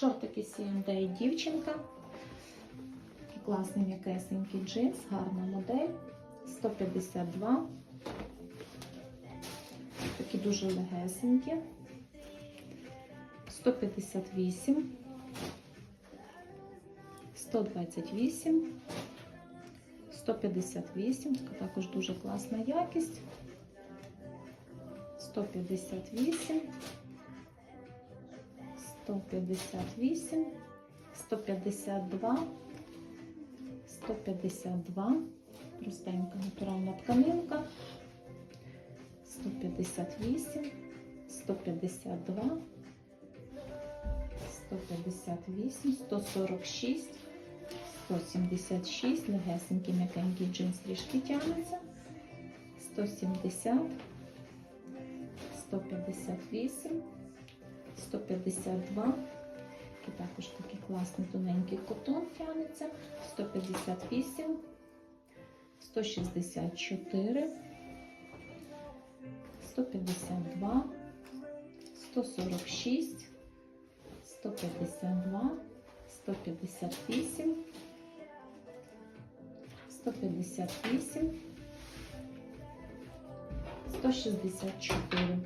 Шортики C&A дівчинка. Класний м'якесенький джинс, гарна модель. 152. Такі дуже легесенькі. 158. 128. 158. Така також дуже класна якість. 158. 158, 152, 152, простенька натуральна тканинка, 158, 152, 158, 146, 176, легесенький м'якенький джинс трішки тягнеться, 170, 158, 152. І також такий класний тоненький котон тягнеться. 158, 164, 152, 146, 152, 158, 158, 164.